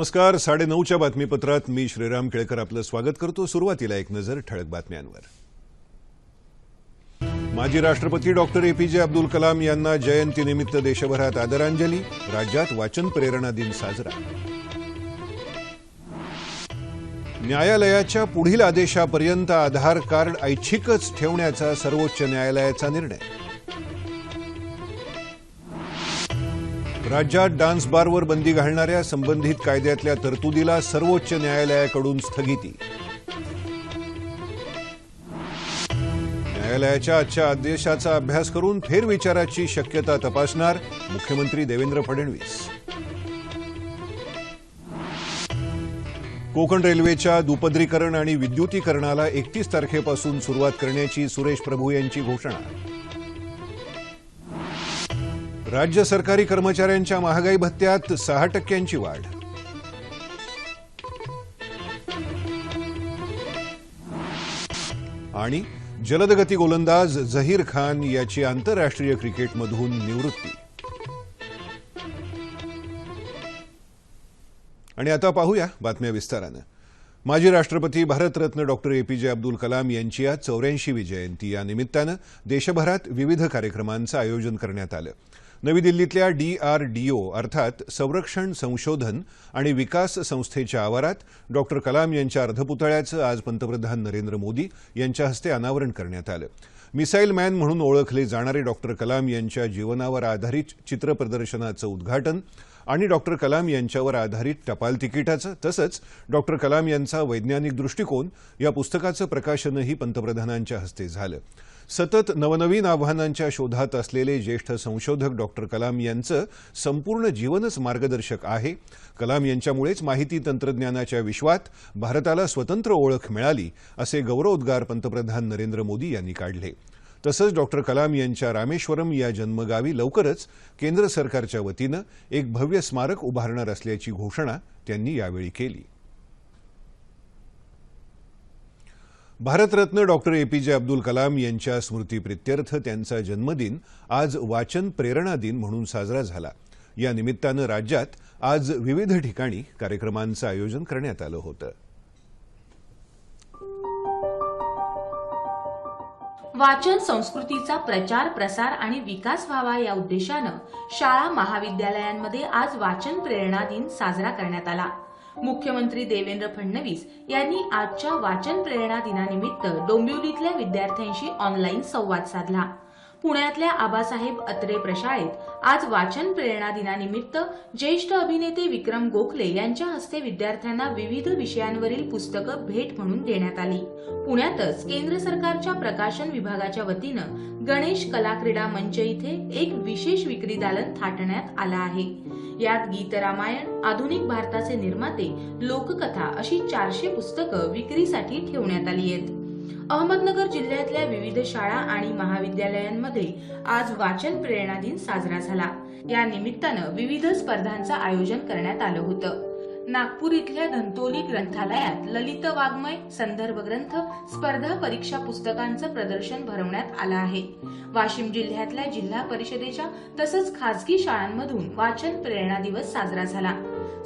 नमस्कार साडेनऊच्या बातमीपत्रात मी श्रीराम केळकर आपलं स्वागत करतो. सुरुवातीला एक नजर ठळक बातम्यांवर. माजी राष्ट्रपती डॉक्टर एपीजे अब्दुल कलाम यांना जयंतीनिमित्त देशभरात आदरांजली. राज्यात वाचन प्रेरणा दिन साजरा. न्यायालयाच्या पुढील आदेशापर्यंत आधार कार्ड ऐच्छिकच ठेवण्याचा सर्वोच्च न्यायालयाचा निर्णय. राज्यात डान्स बारवर बंदी घालणाऱ्या संबंधित कायद्यातल्या तरतुदीला सर्वोच्च न्यायालयाकडून स्थगिती. न्यायालयाच्या आजच्या आदेशाचा अभ्यास करून फेरविचाराची शक्यता तपासणार मुख्यमंत्री देवेंद्र फडणवीस. कोकण रेल्वेच्या दुपदरीकरण आणि विद्युतीकरणाला एकतीस तारखेपासून सुरुवात करण्याची सुरेश प्रभू यांची घोषणा. राज्य सरकारी कर्मचाऱ्यांच्या महागाई भत्त्यात सहा टक्क्यांची वाढ. आणि जलदगती गोलंदाज झहीर खान याची आंतरराष्ट्रीय क्रिकेटमधून निवृत्ती. आणि आता पाहूया बातम्या विस्तारानं. माजी राष्ट्रपती भारतरत्न डॉक्टर एपीजे अब्दुल कलाम यांची आज चौऱ्याऐंशीवी जयंती या निमित्तानं देशभरात विविध कार्यक्रमांचं आयोजन करण्यात आलं. नवी दिल्लीतल्या डीआरडीओ अर्थात संरक्षण संशोधन आणि विकास संस्थेच्या आवारात डॉक्टर कलाम यांच्या अर्धपुतळ्याचं आज पंतप्रधान नरेंद्र मोदी यांच्या हस्ते अनावरण करण्यात आलं. मिसाईल मॅन म्हणून ओळखले जाणारे डॉक्टर कलाम यांच्या जीवनावर आधारित चित्रप्रदर्शनाचं उद्घाटन आणि डॉक्टर कलाम यांच्यावर आधारित टपाल तिकिटाचं तसंच डॉक्टर कलाम यांचा वैज्ञानिक दृष्टिकोन या पुस्तकाचं प्रकाशनही पंतप्रधानांच्या हस्ते झालं. सतत नवनवीन आव्हानांच्या शोधात असलेले ज्येष्ठ संशोधक डॉक्टर कलाम यांचं संपूर्ण जीवनच मार्गदर्शक आहे. कलाम यांच्यामुळेच माहिती तंत्रज्ञानाच्या विश्वात भारताला स्वतंत्र ओळख मिळाली असे गौरवोद्गार पंतप्रधान नरेंद्र मोदी यांनी काढले. तसंच डॉक्टर कलाम यांच्या रामेश्वरम या जन्मगावी लवकरच केंद्र सरकारच्या वतीनं एक भव्य स्मारक उभारणार असल्याची घोषणा त्यांनी यावेळी केली. भारतरत्न डॉक्टर एपीजे अब्दुल कलाम यांच्या स्मृतीप्रित्यर्थ त्यांचा जन्मदिन आज वाचन प्रेरणा दिन म्हणून साजरा झाला. या निमित्तानं राज्यात आज विविध ठिकाणी कार्यक्रमांचं आयोजन करण्यात आलं होतं. वाचन संस्कृतीचा प्रचार प्रसार आणि विकास व्हावा या उद्देशानं शाळा महाविद्यालयांमध्ये आज वाचन प्रेरणा दिन साजरा करण्यात आला. मुख्यमंत्री देवेंद्र फडणवीस यांनी आजच्या वाचन प्रेरणा दिनानिमित्त डोंबिवलीतल्या विद्यार्थ्यांशी ऑनलाईन संवाद साधला. पुण्यातल्या आबासाहेब अत्रे प्रशाळेत आज वाचन प्रेरणा दिनानिमित्त ज्येष्ठ अभिनेते विक्रम गोखले यांच्या हस्ते विद्यार्थ्यांना विविध विषयांवरील पुस्तकं भेट म्हणून देण्यात आली. पुण्यातच केंद्र सरकारच्या प्रकाशन विभागाच्या वतीनं गणेश कला क्रीडा मंच इथे एक विशेष विक्री दालन थाटण्यात आलं आहे. यात गीत रामायण आधुनिक भारताचे निर्माते लोककथा अशी चारशे पुस्तकं विक्रीसाठी ठेवण्यात आली आहेत. अहमदनगर जिल्ह्यातल्या विविध शाळा आणि महाविद्यालयांमध्ये आज वाचन प्रेरणा दिन साजरा झाला. या निमित्तानं विविध स्पर्धांचं आयोजन करण्यात आलं होतं. नागपूर इथल्या धंतोली ग्रंथालयात ललित वाङ्मय संदर्भ ग्रंथ स्पर्धा परीक्षा पुस्तकांचं प्रदर्शन भरवण्यात आलं आहे. वाशिम जिल्ह्यातल्या जिल्हा परिषदेच्या तसंच खासगी शाळांमधून वाचन प्रेरणा दिवस साजरा झाला.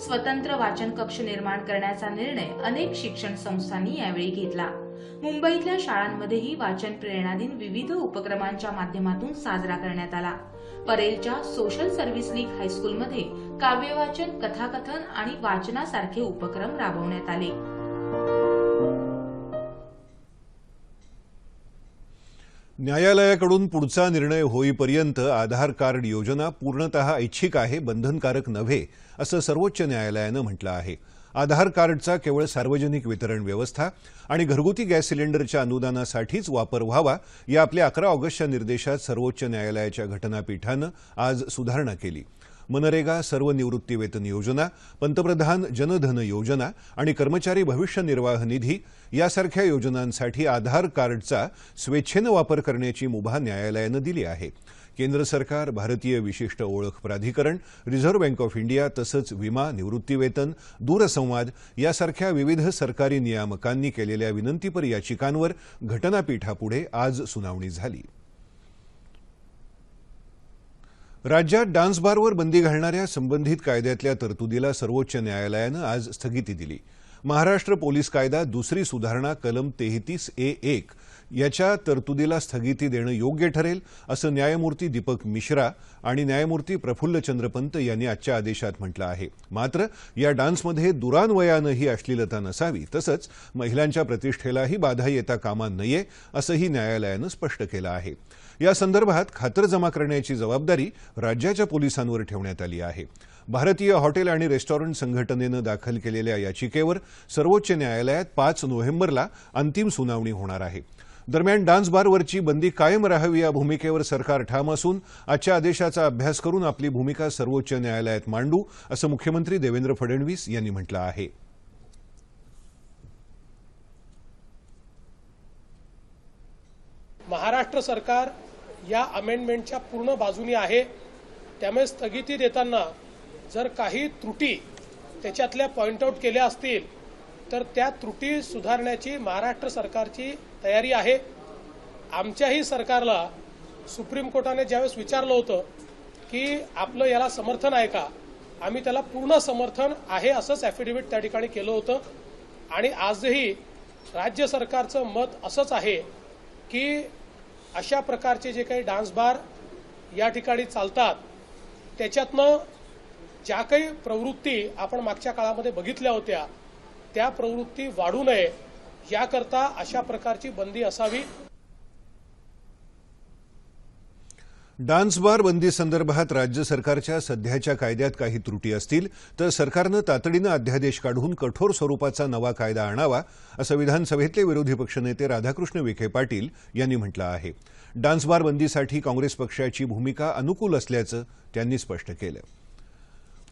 स्वतंत्र वाचन कक्ष निर्माण करण्याचा निर्णय अनेक शिक्षण संस्थांनी यावेळी घेतला. मुंबईतल्या शाळांमध्येही वाचन प्रेरणा दिन विविध उपक्रमांच्या माध्यमातून साजरा करण्यात आला. परेलच्या सोशल सर्व्हिस लीग हायस्कूलमध्ये काव्यवाचन कथाकथन आणि वाचनासारखे उपक्रम राबवण्यात आले. न्यायालयाकडून पुढचा निर्णय होईपर्यंत आधार कार्ड योजना पूर्णतः ऐच्छिक आहे बंधनकारक नव्हे असं सर्वोच्च न्यायालयानं म्हटलं आहे. आधार कार्डचा केवळ सार्वजनिक वितरण व्यवस्था आणि घरगुती गॅस सिलेंडरच्या अनुदानासाठीच वापर व्हावा या आपल्या अकरा ऑगस्टच्या निर्देशात सर्वोच्च न्यायालयाच्या घटनापीठानं आज सुधारणा केली. मनरेगा सर्व निवृत्तीवेतन योजना पंतप्रधान जनधन योजना आणि कर्मचारी भविष्य निर्वाह निधी यासारख्या योजनांसाठी आधार कार्डचा स्वेच्छेनं वापर करण्याची मुभा न्यायालयानं दिली आहे. केंद्र सरकार भारतीय विशिष्ट ओळख प्राधिकरण रिझर्व्ह बँक ऑफ इंडिया तसंच विमा निवृत्तीवेतन दूरसंवाद यासारख्या विविध सरकारी नियामकांनी केलेल्या विनंतीपर याचिकांवर घटनापीठापुढे आज सुनावणी झाली. राज्यात डान्स बारवर बंदी घालणाऱ्या संबंधित कायद्यातल्या तरतुदीला सर्वोच्च न्यायालयानं आज स्थगिती दिली. महाराष्ट्र पोलीस कायदा दुसरी सुधारणा कलम तेहतीस ए एक याच्या तरतुदीला स्थगिती देणं योग्य ठरेल असं न्यायमूर्ती दीपक मिश्रा आणि न्यायमूर्ती प्रफुल्ल पंत यांनी आजच्या आदेशात म्हटलं आहे. मात्र या डान्समध्ये दुरान्वयानं ही अश्लीलता नसावी तसंच महिलांच्या प्रतिष्ठेलाही बाधा येता कामा नये असंही न्यायालयानं स्पष्ट केलं आहे. या संदर्भात खातरजमा करण्याची जबाबदारी राज्याच्या पोलिसांवर ठेवण्यात आली आहे. भारतीय हॉटेल आणि रेस्टॉरंट संघटनेनं दाखल केलेल्या याचिकेवर सर्वोच्च न्यायालयात पाच नोव्हेंबरला अंतिम सुनावणी होणार आहे. दरम्यान डान्स बारवरची बंदी कायम राहावी या भूमिकेवर सरकार ठाम असून आजच्या आदेशाचा अभ्यास करून आपली भूमिका सर्वोच्च न्यायालयात मांडू असं मुख्यमंत्री देवेंद्र फडणवीस यांनी म्हटलं आहे. महाराष्ट्र सरकार या अमेंडमेंटच्या पूर्ण बाजूनी आहे. त्यामुळे स्थगिती देताना जर काही त्रुटी त्याच्यातल्या पॉइंट आऊट केल्या असतील तर त्या त्रुटी सुधारण्याची महाराष्ट्र सरकारची तयारी आहे. आमच्याही सरकारला सुप्रीम कोर्टाने ज्यावेळेस विचारलं होतं की आपलं याला समर्थन आहे का आम्ही त्याला पूर्ण समर्थन आहे असंच ॲफिडेव्हिट त्या ठिकाणी केलं होतं. आणि आजही राज्य सरकारचं मत असंच आहे की अशा प्रकारचे जे काही डान्स बार या ठिकाणी चालतात त्याच्यातनं ज्या काही प्रवृत्ती आपण मागच्या काळामध्ये बघितल्या होत्या त्या प्रवृत्ती वाढू नये याकरता अशा प्रकारची बंदी असावी. डान्स बार बंदी संदर्भात राज्य सरकारच्या सध्याच्या कायद्यात काही त्रुटी असतील तर सरकारनं तातडीनं अध्यादेश काढून कठोर स्वरूपाचा नवा कायदा आणावा असं विधानसभेतले विरोधी पक्षनेते राधाकृष्ण विखे पाटील यांनी म्हटलं आहे. डान्स बार बंदीसाठी काँग्रेस पक्षाची भूमिका अनुकूल असल्याचं त्यांनी स्पष्ट केलं.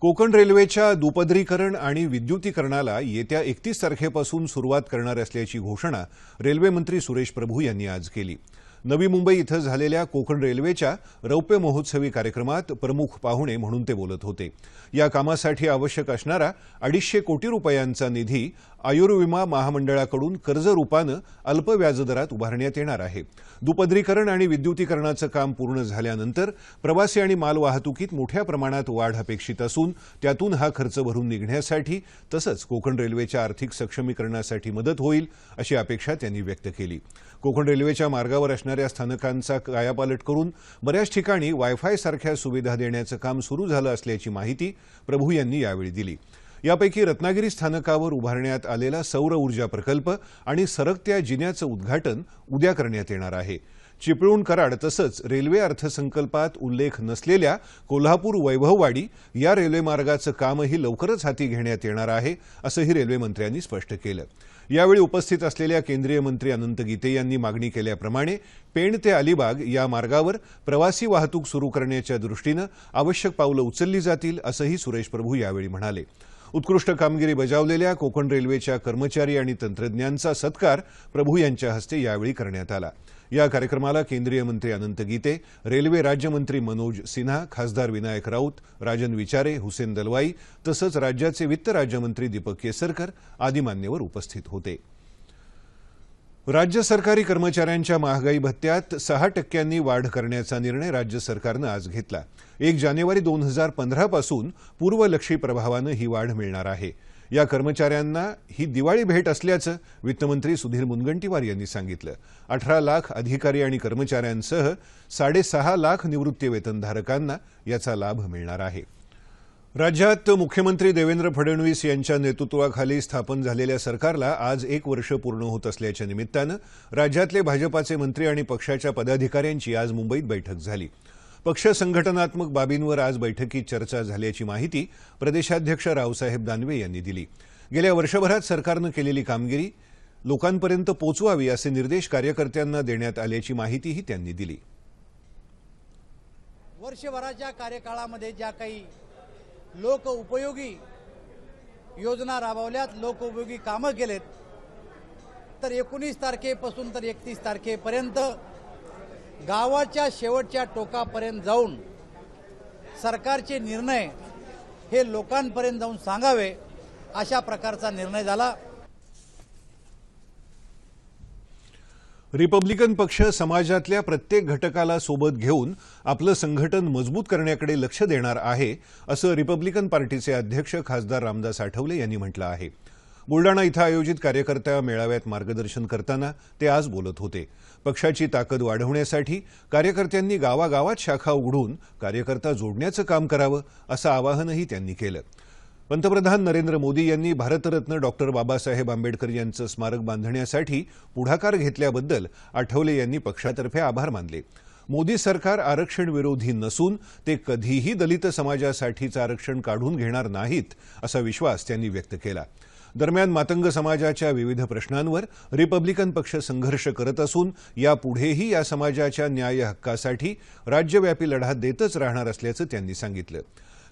कोकण रेल्वेच्या दुपदरीकरण आणि विद्युतीकरणाला येत्या एकतीस तारखेपासून सुरुवात करणार असल्याची घोषणा रेल्वेमंत्री सुरेश प्रभू यांनी आज केली. नवी मुंबई इथं झालेल्या कोकण रेल्वेच्या रौप्य महोत्सवी कार्यक्रमात प्रमुख पाहुणे म्हणून ते बोलत होते. या कामासाठी आवश्यक असणारा अडीचशे कोटी रुपयांचा निधी आयुर्विमा महामंडळाकडून कर्जरूपानं अल्प व्याजदरात उभारण्यात येणार आहे. दुपदरीकरण आणि विद्युतीकरणाचं काम पूर्ण झाल्यानंतर प्रवासी आणि माल वाहतुकीत मोठ्या प्रमाणात वाढ अपेक्षित असून त्यातून हा खर्च भरून निघण्यासाठी तसंच कोकण रेल्वेच्या आर्थिक सक्षमीकरणासाठी मदत होईल अशी अपेक्षा त्यांनी व्यक्त केली. कोकण रेल्वेच्या मार्गावर असणाऱ्या स्थानकांचा कायापालट करून बऱ्याच ठिकाणी वायफाय सारख्या सुविधा देण्याचं काम सुरू झालं असल्याची माहिती प्रभू यांनी यावेळी दिली. यापैकी रत्नागिरी स्थानकावर उभारण्यात आलेला सौर ऊर्जा प्रकल्प आणि सरकत्या जिन्याचं उद्घाटन उद्या करण्यात येणार आहे. चिपळूण कराड तसंच रेल्वे अर्थसंकल्पात उल्लेख नसलेल्या कोल्हापूर वैभववाडी या रेल्वेमार्गाचं कामही लवकरच हाती घेण्यात येणार आहे असंही रेल्वेमंत्र्यांनी स्पष्ट केलं. यावेळी उपस्थित असलेल्या केंद्रीय मंत्री अनंत गीते यांनी मागणी केल्याप्रमाणे पेण ते अलिबाग या मार्गावर प्रवासी वाहतूक सुरू करण्याच्या दृष्टीनं आवश्यक पावलं उचलली जातील असंही सुरेश प्रभू यावेळी म्हणाले. उत्कृष्ट कामगिरी बजावलेल्या कोकण रेल्वेच्या कर्मचारी आणि तंत्रज्ञांचा सत्कार प्रभू यांच्या हस्ते यावेळी करण्यात आला. या कार्यक्रमाला केंद्रीय मंत्री अनंत गीते रेल्वे राज्यमंत्री मनोज सिन्हा खासदार विनायक राऊत राजन विचारे हुसेन दलवाई तसंच राज्याचे वित्त राज्यमंत्री दीपक केसरकर आदी मान्यवर उपस्थित होते. राज्य सरकारी कर्मचाऱ्यांच्या महागाई भत्त्यात सहा टक्क्यांनी वाढ करण्याचा निर्णय राज्य सरकारनं आज घेतला. एक जानेवारी दोन हजार पंधरापासून पूर्वलक्षी प्रभावानं ही वाढ मिळणार आहे. या कर्मचाऱ्यांना ही दिवाळी भेट असल्याचं वित्तमंत्री सुधीर मुनगंटीवार यांनी सांगितलं. अठरा लाख अधिकारी आणि कर्मचाऱ्यांसह साडेसहा लाख निवृत्ती वेतनधारकांना याचा लाभ मिळणार आहे. राज्यात मुख्यमंत्री देवेंद्र फडणवीस यांच्या नेतृत्वाखाली स्थापन झालेल्या सरकारला आज एक वर्ष पूर्ण होत असल्याच्या निमित्तानं राज्यातले भाजपाचे मंत्री आणि पक्षाच्या पदाधिकाऱ्यांची आज मुंबईत बैठक झाली. पक्ष संघटनात्मक बाबींवर आज बैठकीत चर्चा झाल्याची माहिती प्रदेशाध्यक्ष रावसाहेब दानवे यांनी दिली. गेल्या वर्षभरात सरकारनं केलेली कामगिरी लोकांपर्यंत पोचवावी असे निर्देश कार्यकर्त्यांना देण्यात आल्याची माहितीही त्यांनी दिली. वर्षभराच्या कार्यकाळामध्ये ज्या काही लोक उपयोगी योजना राबवल्यात लोक उपयोगी कामं केलेत तर एकोणीस तारखेपासून तर एकतीस तारखेपर्यंत गावाच्या शेवटच्या टोकापर्यंत जाऊन सरकारचे निर्णय हे लोकांपर्यंत जाऊन सांगावे अशा प्रकारचा निर्णय झाला. रिपब्लिकन पक्ष समाजातल्या प्रत्येक घटकाला सोबत घेऊन आपलं संघटन मजबूत करण्याकडे लक्ष देणार आहे असं रिपब्लिकन पार्टीचे अध्यक्ष खासदार रामदास आठवले यांनी म्हटलं आहे. बुलडाणा इथं आयोजित कार्यकर्ता मेळाव्यात मार्गदर्शन करताना ते आज बोलत होते. पक्षाची ताकद वाढवण्यासाठी कार्यकर्त्यांनी गावागावात शाखा उघडून कार्यकर्ता जोडण्याचं काम करावं असं आवाहनही त्यांनी केलं. पंतप्रधान नरेंद्र मोदी यांनी भारतरत्न डॉक्टर बाबासाहेब आंबेडकर यांचं स्मारक बांधण्यासाठी पुढाकार घेतल्याबद्दल आठवले यांनी पक्षातर्फे आभार मानले. मोदी सरकार आरक्षण विरोधी नसून ते कधीही दलित समाजासाठीचं आरक्षण काढून घेणार नाहीत असा विश्वास त्यांनी व्यक्त केला. दरम्यान मातंग समाजाच्या विविध प्रश्नांवर रिपब्लिकन पक्ष संघर्ष करत असून यापुढेही या समाजाच्या न्याय हक्कासाठी राज्यव्यापी लढा देतच राहणार असल्याचं त्यांनी सांगितलं.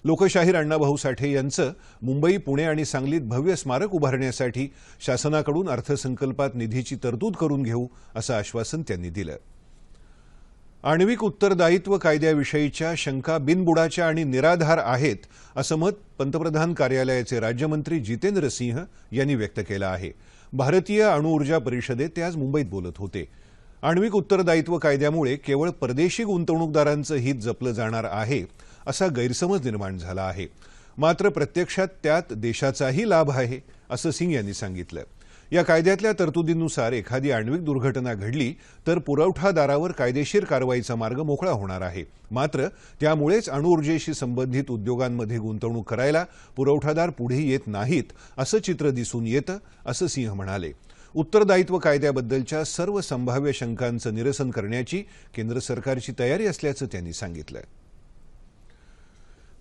लोकशाहीर अण्णाभाऊ साठे यांचं मुंबई पुणे आणि सांगलीत भव्य स्मारक उभारण्यासाठी शासनाकडून अर्थसंकल्पात निधीची तरतूद करून घेऊ असं आश्वासन त्यांनी दिलं. आण्विक उत्तरदायित्व कायद्याविषयीच्या शंका बिनबुडाच्या आणि निराधार आहेत असं मत पंतप्रधान कार्यालयाचे राज्यमंत्री जितेंद्र सिंह यांनी व्यक्त केलं आहे. भारतीय अणुऊर्जा परिषदेत ते आज मुंबईत बोलत होते. आण्विक उत्तरदायित्व कायद्यामुळे केवळ परदेशी गुंतवणूकदारांचं हित जपलं जाणार आहे असा गैरसमज निर्माण झाला आहे. मात्र प्रत्यक्षात त्यात देशाचाही लाभ आहे असं सिंग यांनी सांगितलं. या कायद्यातल्या तरतुदीनुसार एखादी आण्विक दुर्घटना घडली तर पुरवठादारावर कायदेशीर कारवाईचा मार्ग मोकळा होणार आहे. मात्र त्यामुळेच अणुऊर्जेशी संबंधित उद्योगांमध्ये गुंतवणूक करायला पुरवठादार पुढे येत नाहीत असं चित्र दिसून येतं असं सिंह म्हणाले. उत्तरदायित्व कायद्याबद्दलच्या सर्व संभाव्य शंकांचं निरसन करण्याची केंद्र सरकारची तयारी असल्याचं त्यांनी सांगितलं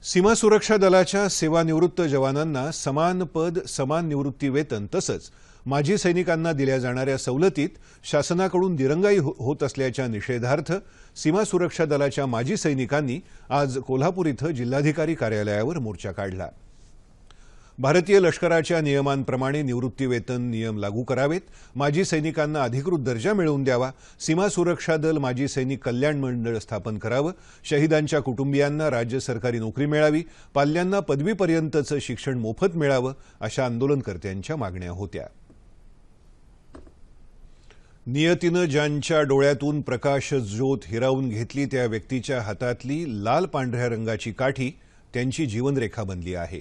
सीमा सुरक्षा दलाच्या सेवानिवृत्त जवानांना समान पद समान निवृत्ती वेतन तसंच माजी सैनिकांना दिल्या जाणाऱ्या सवलतीत शासनाकडून दिरंगाई हो- होत असल्याच्या निषेधार्थ सीमा सुरक्षा दलाच्या माजी सैनिकांनी आज कोल्हापूर इथं जिल्हाधिकारी कार्यालयावर मोर्चा काढला. भारतीय लष्कराच्या नियमांप्रमाणे निवृत्तीवेतन नियम लागू करावेत. माजी सैनिकांना अधिकृत दर्जा मिळवून द्यावा. सीमा सुरक्षा दल माजी सैनिक कल्याण मंडळ स्थापन करावं. शहीदांच्या कुटुंबियांना राज्य सरकारी नोकरी मिळावी. पाल्यांना पदवीपर्यंतचं शिक्षण मोफत मिळावं अशा आंदोलनकर्त्यांच्या मागण्या होत्या. नियतीनं ज्यांच्या डोळ्यातून प्रकाश ज्योत हिरावून घेतली त्या व्यक्तीच्या हातातली लाल पांढऱ्या रंगाची काठी त्यांची जीवनरेखा बनली आहे.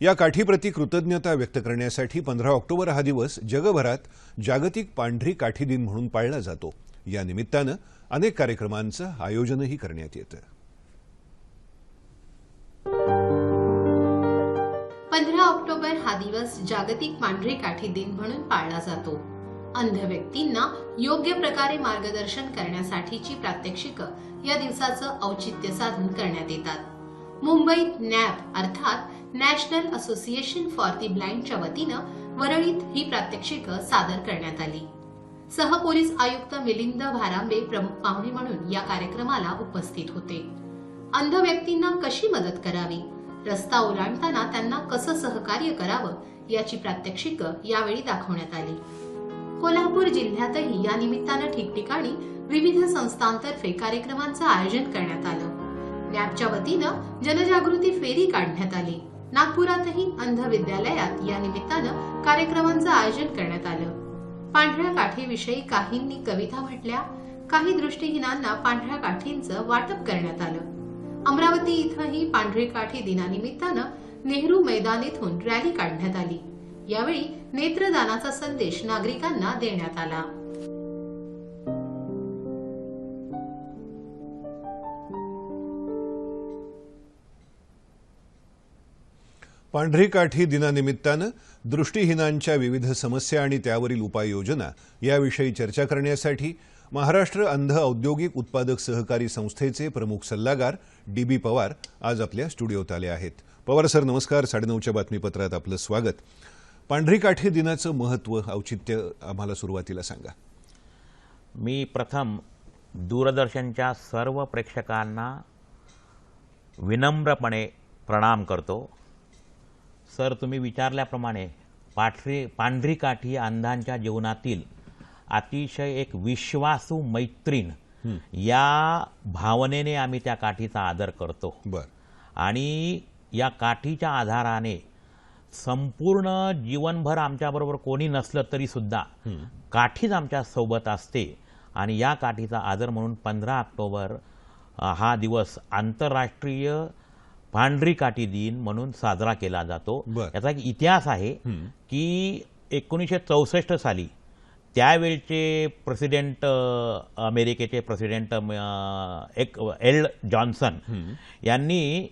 या काठीप्रती कृतज्ञता व्यक्त करण्यासाठी पंधरा ऑक्टोबर हा दिवस जगभरात जागतिक पांढरी काठी दिन म्हणून पाळला जातो. या निमित्तानं अनेक कार्यक्रमांचं आयोजनही करण्यात येतं. पंधरा ऑक्टोबर हा दिवस जागतिक पांढरी काठी दिन म्हणून पाळला जातो. अंध व्यक्तींना योग्य प्रकारे मार्गदर्शन करण्यासाठीची प्रात्यक्षिक या दिवसाचं औचित्य साधून करण्यात येतात. मुंबईत नॅप अर्थात नॅशनल असोसिएशन फॉर दी ब्लाइंडच्या वतीनं वरळीत ही प्रात्यक्षिक सादर करण्यात आली. सहपोलीस आयुक्त मिलिंद भारांबे प्रमुख पाहुणे म्हणून या कार्यक्रमाला उपस्थित होते. अंध व्यक्तींना कशी मदत करावी? रस्ता ओलांडताना त्यांना कसं सहकार्य करावं? याची प्रात्यक्षिक यावेळी दाखवण्यात आली. कोल्हापूर जिल्ह्यातही या निमित्तानं ठिकठिकाणी विविध संस्थांतर्फे कार्यक्रमांचं आयोजन करण्यात आलं. नॅपच्या वतीनं जनजागृती फेरी काढण्यात आली. नागपुरातही अंध विद्यालयात या निमित्तानं कार्यक्रमांचं आयोजन करण्यात आलं. पांढऱ्या काठीविषयी काहींनी कविता म्हटल्या काही दृष्टीहीनांना पांढऱ्या काठींचं वाटप करण्यात आलं. अमरावती इथंही पांढरी काठी दिनानिमित्तानं नेहरू मैदान इथून रॅली काढण्यात आली. यावेळी नेत्रदानाचा संदेश नागरिकांना देण्यात आला. पांढरी काठी दिनानिमित्तानं दृष्टीहीनांच्या विविध समस्या आणि त्यावरील उपाययोजना याविषयी चर्चा करण्यासाठी महाराष्ट्र अंध औद्योगिक उत्पादक सहकारी संस्थेचे प्रमुख सल्लागार डी बी पवार आज आपल्या स्टुडिओत आले आहेत. पवार सर नमस्कार. साडेनऊच्या बातमीपत्रात आपलं स्वागत. पांढरी काठी दिनाचं महत्त्व औचित्य आम्हाला सुरुवातीला सांगा. मी प्रथम दूरदर्शनच्या सर्व प्रेक्षकांना विनम्रपणे प्रणाम करतो. सर तुम्ही विचारल्याप्रमाणे पाठरी पांढरी काठी अंधांच्या जीवनातील अतिशय एक विश्वासू मैत्रीण या भावनेने आम्ही त्या काठीचा आदर करतो. बर. आणि या काठीच्या आधाराने संपूर्ण जीवनभर आमच्याबरोबर कोणी नसलं तरी सुद्धा काठीच आमच्यासोबत असते. आणि या काठीचा आदर म्हणून पंधरा ऑक्टोबर हा दिवस आंतरराष्ट्रीय पांढरी काठी दिन म्हणून साजरा केला जातो. याचा एक इतिहास आहे की एकोणीसशे चौसष्ट साली त्यावेळचे प्रेसिडेंट अमेरिकेचे प्रेसिडेंट एक एल जॉन्सन यांनी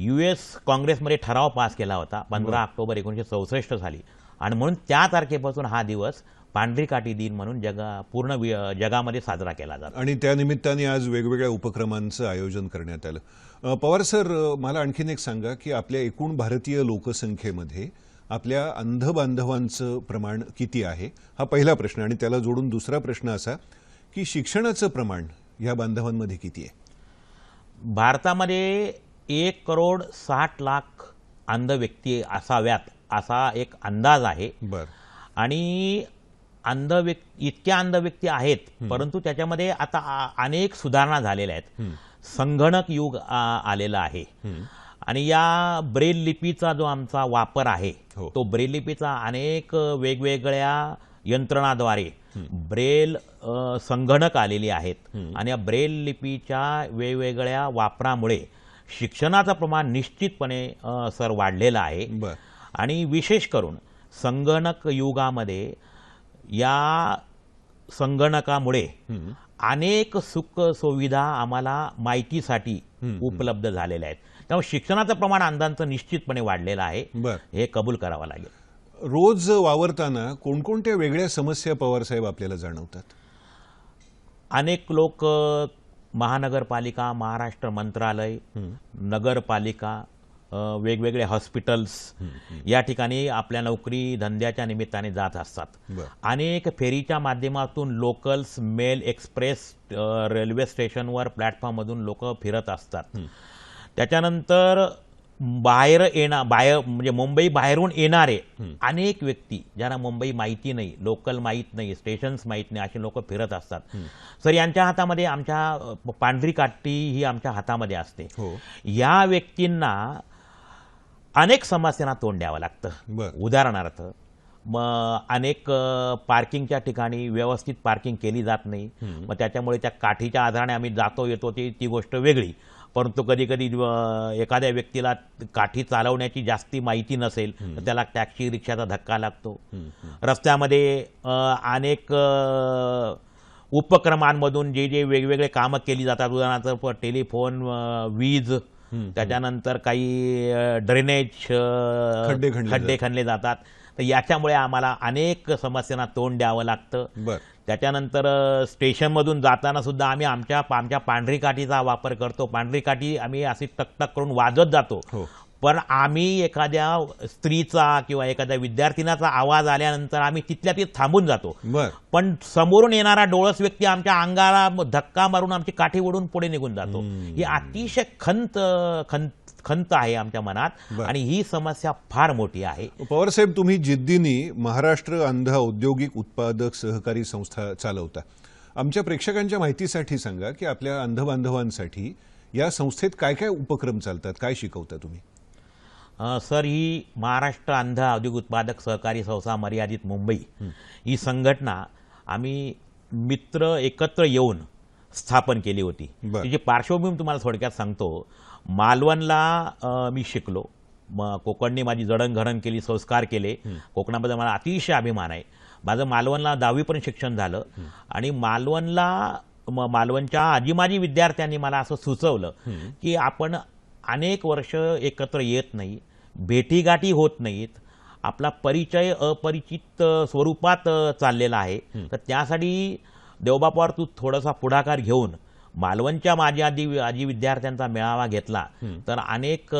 यू एस काँग्रेसमध्ये ठराव पास केला होता. पंधरा ऑक्टोबर एकोणीसशे चौसष्ट साली. आणि म्हणून त्या तारखेपासून हा दिवस पांढरी काठी दिन म्हणून जगा पूर्ण जगामध्ये साजरा केला जातो. आणि त्या निमित्ताने आज वेगवेगळ्या उपक्रमांचं आयोजन करण्यात आलं. पवार सर मला आणखीन एक सांगा की आपल्या एकूण भारतीय लोकसंख्येमध्ये आपल्या अंध बांधवांचं प्रमाण किती आहे? हा पहिला प्रश्न. आणि त्याला जोडून दुसरा प्रश्न असा की शिक्षणाचं प्रमाण या बांधवांमध्ये किती आहे? भारतामध्ये एक करोड साठ लाख अंध व्यक्ती असाव्यात असा एक अंदाज आहे. बर. आणि अंध व्यक्ती इतक्या अंध व्यक्ती आहेत परंतु त्याच्यामध्ये आता अनेक सुधारणा झालेल्या आहेत. संगणक युग आलेलं आहे. आणि या ब्रेल लिपीचा जो आमचा वापर आहे हो. तो ब्रेल लिपीचा अनेक वेगवेगळ्या यंत्रणाद्वारे ब्रेल संगणक आलेली आहेत. आणि या ब्रेल लिपीच्या वेगवेगळ्या वापरामुळे शिक्षणाचं प्रमाण निश्चितपणे सर वाढलेलं आहे. आणि विशेष करून संगणक युगामध्ये या संगणकामुळे अनेक सुख सुविधा आम्हाला माहितीसाठी उपलब्ध झालेल्या आहेत. त्यामुळे शिक्षणाचं प्रमाण अंधांचं निश्चितपणे वाढलेलं आहे. हे कबूल करावं लागेल. रोज वावरताना कोणकोणत्या वेगळ्या समस्या पवारसाहेब आपल्याला जाणवतात? अनेक लोक महानगरपालिका महाराष्ट्र मंत्रालय नगरपालिका वेगवेगळे हॉस्पिटल्स या ठिकाणी आपल्या नोकरी धंद्याच्या निमित्ताने जात असतात. अनेक फेरीच्या माध्यमातून लोकल्स मेल एक्सप्रेस रेल्वे स्टेशनवर प्लॅटफॉर्ममधून लोक फिरत असतात. त्याच्यानंतर बाहेर येणार बाहेर म्हणजे मुंबई बाहेरून येणारे अनेक व्यक्ती ज्यांना मुंबई माहिती नाही लोकल माहीत नाही स्टेशन्स माहीत नाही असे लोक फिरत असतात. सर यांच्या हातामध्ये आमच्या पांढरी काठी ही आमच्या हातामध्ये असते. हो. या व्यक्तींना अनेक समस्यांना तोंड द्यावं लागतं. उदाहरणार्थ मग अनेक पार्किंगच्या ठिकाणी व्यवस्थित पार्किंग केली जात नाही. मग त्याच्यामुळे त्या काठीच्या आधाराने आम्ही जातो येतो ती ती गोष्ट वेगळी. परंतु कधी कधी एखाद्या व्यक्तीला काठी चालवण्याची जास्ती माहिती नसेल तर त्याला टॅक्सी रिक्षाचा धक्का लागतो. रस्त्यामध्ये अनेक उपक्रमांमधून जे जे वेगवेगळे कामं केली जातात उदाहरणार्थ टेलिफोन वीज त्याच्यानंतर काही ड्रेनेज खड्डे खणले जातात. तर याच्यामुळे आम्हाला अनेक समस्यांना तोंड द्यावं लागतं. बर. त्याच्यानंतर स्टेशनमधून जाताना सुद्धा आम्ही आमच्या आमच्या पांढरी काठीचा वापर करतो. पांढरी काठी आम्ही अशी टकटक करून वाजत जातो. हो. पण आम्ही एखाद्या स्त्रीचा किंवा एखाद्या विद्यार्थिनाचा आवाज आल्यानंतर आम्ही तिथल्या तिथे थांबून जातो. पण समोरून येणारा डोळस व्यक्ती आमच्या अंगाला धक्का मारून आमची काठी ओढून पुढे निघून जातो. ही अतिशय खंत खंत खंत आहे आमच्या मनात. आणि ही समस्या फार मोठी आहे. पवारसाहेब तुम्ही जिद्दीनी महाराष्ट्र अंध औद्योगिक उत्पादक सहकारी संस्था चालवता. आमच्या प्रेक्षकांच्या माहितीसाठी सांगा की आपल्या अंध बांधवांसाठी या संस्थेत काय काय उपक्रम चालतात? काय शिकवता तुम्ही? सर ही महाराष्ट्र अंध औद्योगिक उत्पादक सहकारी संस्था मर्यादित मुंबई. ही संघटना आम्ही मित्र एकत्र येऊन स्थापन केली होती. तिची पार्श्वभूमी तुम्हाला थोडक्यात सांगतो. मालवणला मी शिकलो. म कोकणने माझी जडणघडण केली संस्कार केले. कोकणाबद्दल मला अतिशय अभिमान आहे. माझं मालवणला दहावीपर्यंत शिक्षण झालं. आणि मालवणला म- मालवणच्या आजीमाजी विद्यार्थ्यांनी मला असं सुचवलं की आपण अनेक वर्ष एकत्र येत नाही. भेटीगाठी होत नाहीत. आपला परिचय अपरिचित स्वरूपात चाललेला आहे. तर त्यासाठी देवबापावर तू थोडासा पुढाकार घेऊन मालवणच्या माझ्या आधी आजी विद्यार्थ्यांचा मेळावा घेतला. तर अनेक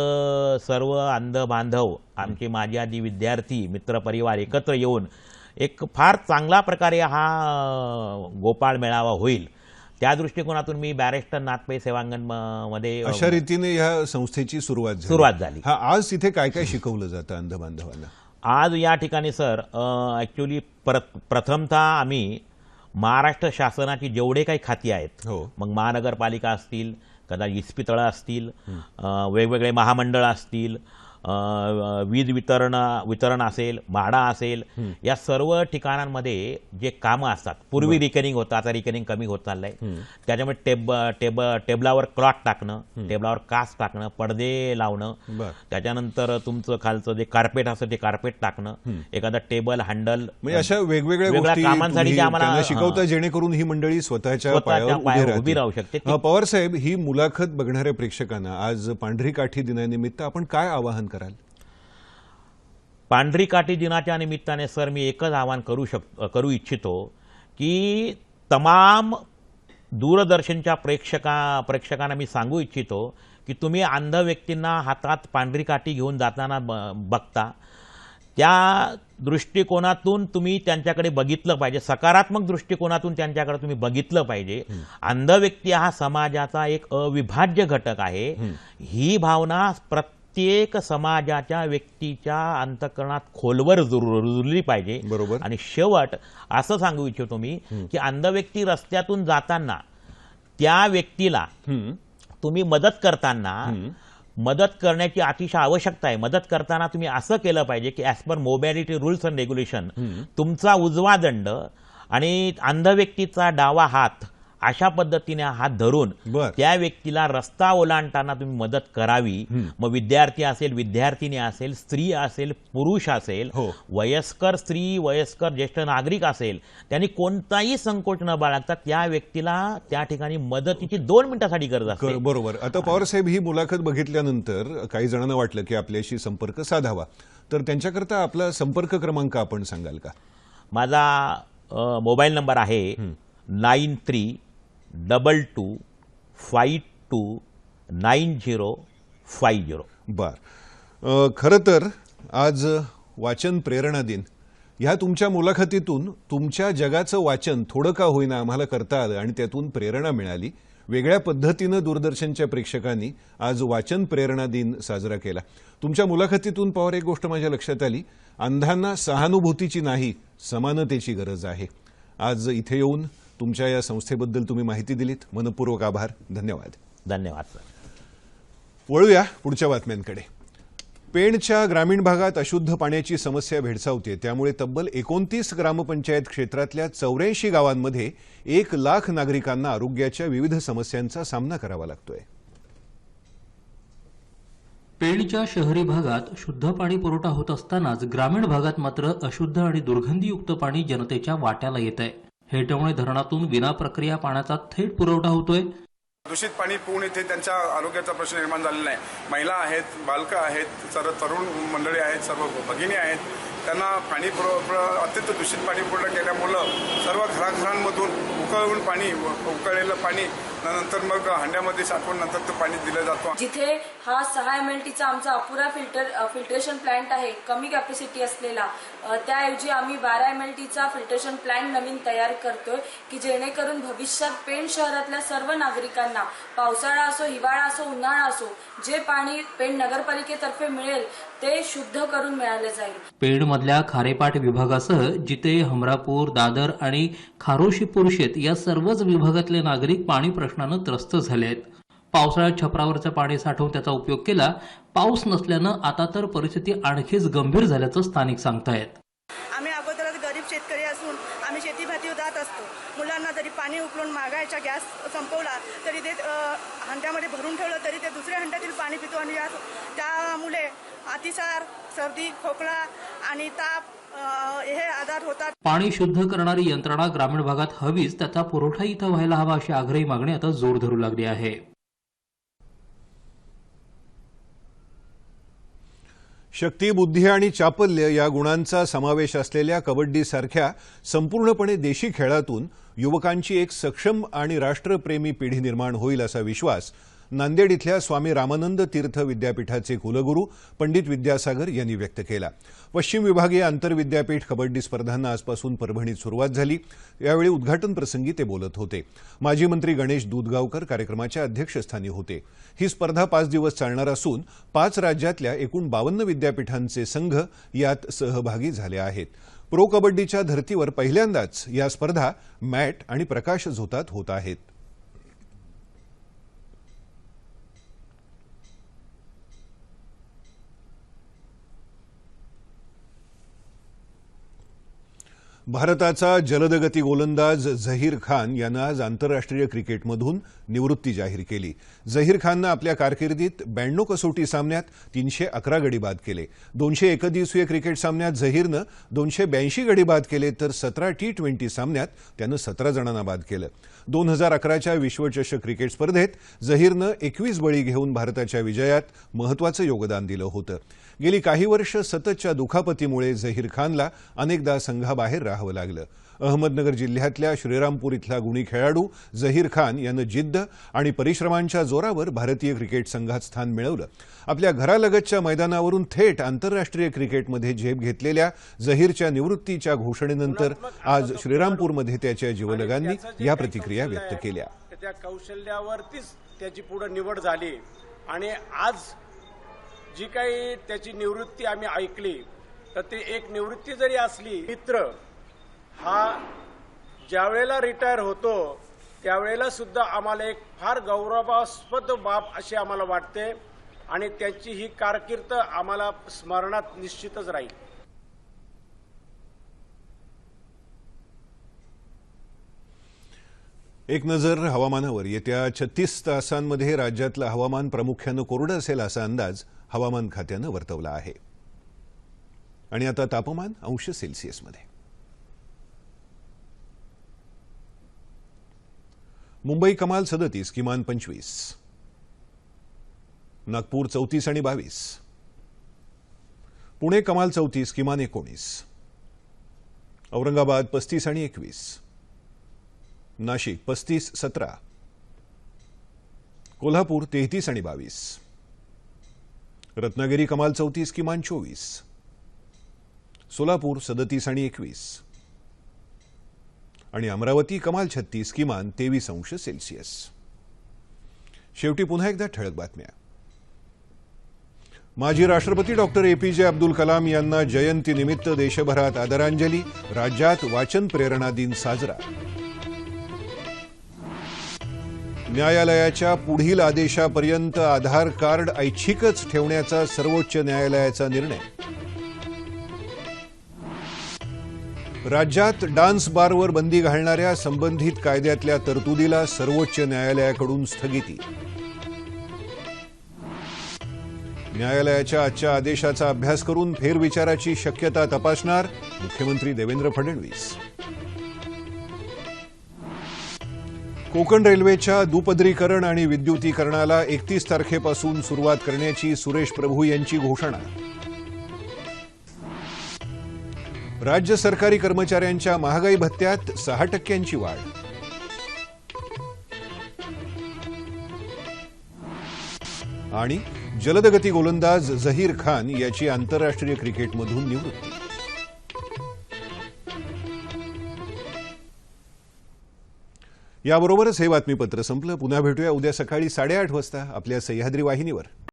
सर्व अंध बांधव आमचे माझे आधी विद्यार्थी मित्रपरिवार एकत्र येऊन एक फार चांगला प्रकारे हा गोपाळ मेळावा होईल. त्या दृष्टिकोनातून मी बॅरिस्टर नाथपै सेवांगणमध्ये अशा रीतीने या संस्थेची सुरुवात सुरुवात झाली. हा आज तिथे काय काय शिकवलं जातं अंध बांधवांना आज या ठिकाणी सर ॲक्च्युली प्र प्रथमतः आम्ही महाराष्ट्र शासनाची जेवढे काही खाती आहेत हो. मग महानगरपालिका असतील कदाचित इस्पितळं असतील वेगवेगळे महामंडळ असतील वीज वितरण वितरण असेल भाडा असेल या सर्व ठिकाणांमध्ये जे कामं असतात पूर्वी रिकरिंग होतं आता रिकरिंग कमी होत चाललंय. त्याच्यामुळे टेब टेब टेबलावर क्लॉट टाकणं टेबलावर काच टाकणं पडदे लावणं त्याच्यानंतर तुमचं खालचं जे कार्पेट असतं ते कार्पेट टाकणं एखादा टेबल हँडल म्हणजे अशा वेगवेगळ्या कामांसाठी आम्हाला- शिकवता. जेणेकरून ही मंडळी स्वतःच्या उभी राहू. शकते. पवार साहेब ही मुलाखत बघणाऱ्या प्रेक्षकांना आज पांढरी काठी दिनानिमित्त आपण काय आवाहन कराल? पांढरी काठी दिनाच्या निमित्ताने सर मी एकच आवाहन करू शक करू इच्छितो की तमाम दूरदर्शनच्या प्रेक्षका प्रेक्षकांना मी सांगू इच्छितो की तुम्ही अंध व्यक्तींना हातात पांढरी काठी घेऊन जाताना ब- बघता. त्या दृष्टिकोनातून तुम्ही त्यांच्याकडे बघितलं पाहिजे. सकारात्मक दृष्टिकोनातून त्यांच्याकडे तुम्ही बघितलं पाहिजे. अंध व्यक्ती हा समाजाचा एक अविभाज्य घटक आहे. ही भावना प्रत्येक समाजाच्या व्यक्तीच्या अंतकरणात खोलवर रुजली पाहिजे. बरोबर. आणि शेवट असं सांगू इच्छितो मी की अंध व्यक्ती रस्त्यातून जाताना त्या व्यक्तीला. तुम्ही मदत करताना मदत करण्याची अतिशय आवश्यकता आहे. मदत करताना तुम्ही असं केलं पाहिजे की as per mobility rules and regulation तुमचा उजवा दंड आणि अंध व्यक्तीचा डावा हात अशा पद्धतीने हात धरून. त्या व्यक्तीला रस्ता ओलांडताना तुम्ही मदत करावी. मग विद्यार्थी असेल विद्यार्थिनी असेल स्त्री असेल पुरुष असेल हो. वयस्कर स्त्री वयस्कर ज्येष्ठ नागरिक असेल त्यांनी कोणताही संकोच न बाळगता त्या व्यक्तीला त्या ठिकाणी मदतीची दोन मिनिटासाठी गरज असते. बरोबर. आता पवार साहेब ही मुलाखत बघितल्यानंतर काही जणांना वाटलं की आपल्याशी संपर्क साधावा. तर त्यांच्याकरता आपला संपर्क क्रमांक आपण सांगाल का? माझा मोबाईल नंबर आहे nine three double two five two nine zero five zero बर. खरं तर आज वाचन प्रेरणा दिन. ह्या तुमच्या मुलाखतीतून तुमच्या जगाचं वाचन थोडं का होईना आम्हाला करता आलं आणि त्यातून प्रेरणा मिळाली. वेगळ्या पद्धतीनं दूरदर्शनच्या प्रेक्षकांनी आज वाचन प्रेरणा दिन साजरा केला. तुमच्या मुलाखतीतून पवार एक गोष्ट माझ्या लक्षात आली. अंधांना सहानुभूतीची नाही समानतेची गरज आहे. आज इथे येऊन तुमच्या या संस्थेबद्दल तुम्ही माहिती दिलीत. मनपूर्वक आभार. धन्यवाद. धन्यवाद सर. वळूया पुढच्या बातम्यांकडे. पेणच्या ग्रामीण भागात अशुद्ध पाण्याची समस्या भेडसावते त्यामुळे तब्बल एकोणतीस ग्रामपंचायत क्षेत्रातल्या चौऱ्याऐंशी गावांमध्ये एक लाख नागरिकांना आरोग्याच्या विविध समस्यांचा सामना करावा लागतोय. पेणच्या शहरी भागात शुद्ध पाणी पुरवठा होत असतानाच ग्रामीण भागात मात्र अशुद्ध आणि दुर्गंधीयुक्त पाणी जनतेच्या वाट्याला येत आहे हेटवणे धरणातून विनाप्रक्रिया पाण्याचा थेट पुरवठा होतोय. दूषित पाणी पिऊन इथे त्यांच्या आरोग्याचा प्रश्न निर्माण झालेला आहे. महिला आहेत बालकं आहेत सर्व तरुण मंडळी आहेत सर्व भगिनी आहेत. त्यांना पाणी पुरव अत्यंत दूषित पाणी पुरवठा केल्यामुळं सर्व घराघरांमधून उकळून पाणी उकळलेलं पाणी नंतर मग हंड्यामध्ये साठवून नंतर ते पाणी दिलं जातो. जिथे हा सहा एम एल टीचा आमचा अपुरा फिल्टर अ, फिल्ट्रेशन प्लांट आहे कमी कॅपॅसिटी असलेला त्याऐवजी आम्ही बारा एम एल टीचा फिल्ट्रेशन प्लांट नवीन तयार करतोय की जेणेकरून भविष्यात पेण शहरातल्या सर्व नागरिकांना पावसाळा असो हिवाळा असो उन्हाळा असो जे पाणी पेण नगरपालिकेतर्फे मिळेल ते शुद्ध करून मिळाले जाईल. पेणमधल्या खारेपाट विभागासह जिते हमरापूर दादर आणि खारोशी पुरशेत या सर्वच विभागातले नागरिक पाणी प्रश्नानं त्रस्त झाले आहेत. पावसाळ्यात छपरावरचं पाणी साठवून त्याचा उपयोग केला पाऊस नसल्यानं आता तर परिस्थिती आणखीच गंभीर झाल्याचं स्थानिक सांगतायत. आम्ही अगोदरच गरीब शेतकरी असून आम्ही शेतीभाती जात असतो. मुलांना जरी पाणी उकळून मागायचा गॅस संपवला तरी ते हंड्यामध्ये भरून ठेवलं तरी ते दुसऱ्या हंड्यातील पाणी पितो आणि या- त्यामुळे अतिसार सर्दी खोकला आणि ताप हे आजार होतात. पाणी शुद्ध करणारी यंत्रणा ग्रामीण भागात हवीच त्याचा पुरवठा इथं व्हायला हवा अशी आग्रही मागणी आता जोर धरू लागली आहे. शक्ती बुद्धी आणि चापल्य या गुणांचा समावेश असलेल्या कबड्डीसारख्या संपूर्णपणे देशी खेळातून युवकांची एक सक्षम आणि राष्ट्रप्रेमी पिढी निर्माण होईल असा विश्वास नांदेड इथल्या स्वामी रामानंद तीर्थ विद्यापीठाचे कुलगुरू पंडित विद्यासागर यांनी व्यक्त केला. पश्चिम विभागीय आंतरविद्यापीठ कबड्डी स्पर्धांना आजपासून परभणीत सुरुवात झाली. यावेळी उद्घाटन प्रसंगी ते बोलत होते. माजी मंत्री गणेश दूधगावकर कार्यक्रमाच्या अध्यक्षस्थानी होते. ही स्पर्धा पाच दिवस चालणार असून पाच राज्यातल्या एकूण बावन्न विद्यापीठांचे संघ यात सहभागी झाले आहेत. प्रो कबड्डीच्या धर्तीवर पहिल्यांदाच या स्पर्धा मॅट आणि प्रकाश झोतात होत आहेत. भारताचा जलदगती गोलंदाज झहीर खान यानं आज आंतरराष्ट्रीय क्रिकेटमधून निवृत्ती जाहीर केली. झहीर खाननं आपल्या कारकिर्दीत ब्याण्णव कसोटी सामन्यात तीनशे अकरा गडी बाद केले. दोनशे एकदिवसीय क्रिकेट सामन्यात झहीरनं दोनशे ब्याऐंशी गडी बाद केले तर सतरा टी ट्वेंटी सामन्यात त्यानं सतरा जणांना बाद केलं. दोन हजार अकराच्या विश्वचषक क्रिकेट स्पर्धेत झहीरनं एकवीस बळी घेऊन भारताच्या विजयात महत्वाचं योगदान दिलं होतं. गेली काही वर्ष सततच्या दुखापतीमुळे झहीर खानला अनेकदा संघाबाहेर राहावं लागलं. अहमदनगर जिल्ह्यातल्या श्रीरामपूर इथला गुणी खेळाडू झहीर खान यानं जिद्द आणि परिश्रमांच्या जोरावर भारतीय क्रिकेट संघात स्थान मिळवलं. आपल्या घरालगतच्या मैदानावरून थेट आंतरराष्ट्रीय क्रिकेटमध्ये झेप घेतलेल्या झहीरच्या निवृत्तीच्या घोषणेनंतर आज श्रीरामपूरमध्ये त्याच्या जीवलगांनी या प्रतिक्रिया व्यक्त केल्या. त्या कौशल्यावरतीच त्याची पुढे निवड झाली. आणि आज जी काही त्याची निवृत्ती आम्ही ऐकली तर ती एक निवृत्ती जरी असली मित्र हा ज्यावेळेला रिटायर होतो त्यावेळेला सुद्धा आम्हाला एक फार गौरवास्पद बाब अशी आम्हाला वाटते आणि त्यांची ही कारकीर्द आम्हाला स्मरणात निश्चितच राहील. एक नजर हवामानावर. येत्या छत्तीस तासांमध्ये राज्यातलं हवामान प्रामुख्यानं कोरडं असेल असा अंदाज हवामान खात्यानं वर्तवला आहे. आणि आता तापमान अंश सेल्सिअसमध्ये. मुंबई कमाल सदतीस किमान पंचवीस. नागपूर चौतीस आणि बावीस. पुणे कमाल चौतीस किमान एकोणीस. औरंगाबाद पस्तीस आणि एकवीस. नाशिक पस्तीस सतरा. कोल्हापूर तेहतीस आणि बावीस. रत्नागिरी कमाल चौतीस किमान चोवीस. सोलापूर सदतीस आणि एकवीस. आणि अमरावती कमाल छत्तीस किमान तेवीस अंश सेल्सिअस. शेवटी पुन्हा एकदा ठळक बातम्या. माजी राष्ट्रपती डॉक्टर एपीजे अब्दुल कलाम यांना जयंतीनिमित्त देशभरात आदरांजली राज्यात वाचन प्रेरणा दिन साजरा. न्यायालयाच्या पुढील आदेशापर्यंत आधार कार्ड ऐच्छिकच ठेवण्याचा सर्वोच्च न्यायालयाचा निर्णय. राज्यात डान्स बारवर बंदी घालणाऱ्या संबंधित कायद्यातल्या तरतुदीला सर्वोच्च न्यायालयाकडून स्थगिती. न्यायालयाच्या आजच्या आदेशाचा अभ्यास करून फेरविचाराची शक्यता तपासणार मुख्यमंत्री देवेंद्र फडणवीस. कोकण रेल्वेच्या दुपदरीकरण आणि विद्युतीकरणाला एकतीस तारखेपासून सुरुवात करण्याची सुरेश प्रभू यांची घोषणा. राज्य सरकारी कर्मचाऱ्यांच्या महागाई भत्त्यात सहा टक्क्यांची वाढ. आणि जलदगती गोलंदाज झहीर खान याची आंतरराष्ट्रीय क्रिकेटमधून निवृत्ती. याबरोबरच हे बातमीपत्र संपलं. पुन्हा भेटूया उद्या सकाळी साडेआठ वाजता आपल्या सह्याद्री वाहिनीवर.